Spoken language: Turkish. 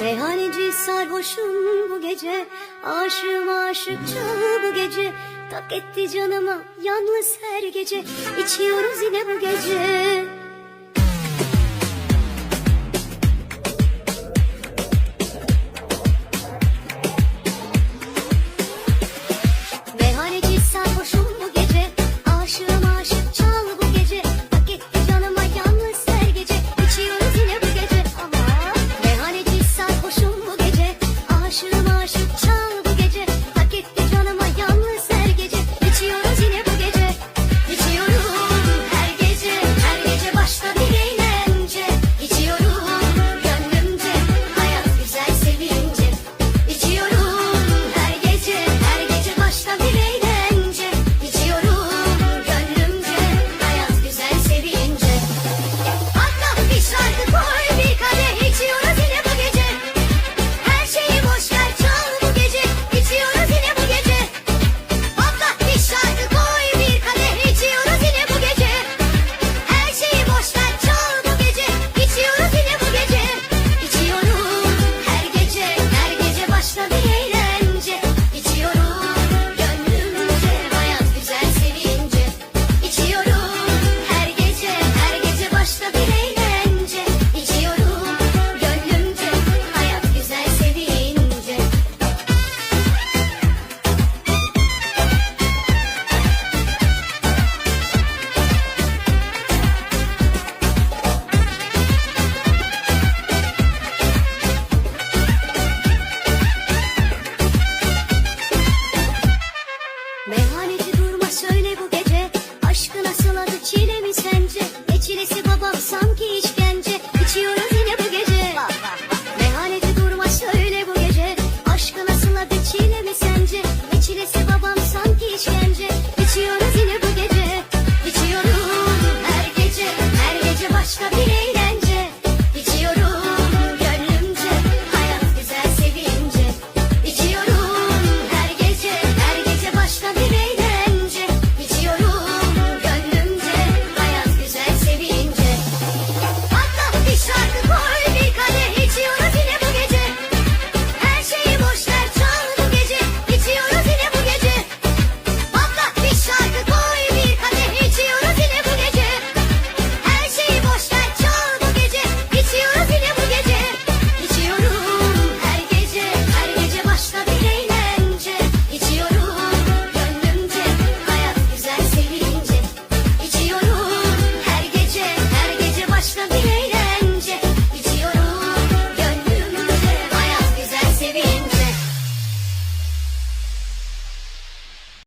Meyhaneci sarhoşum bu gece Aşığım aşıkça bu gece. Tak etti canıma yalnız her gece İçiyoruz yine bu gece Meyhaneci durma söyle bu gece Aşkı nasıl adı çile mi sen?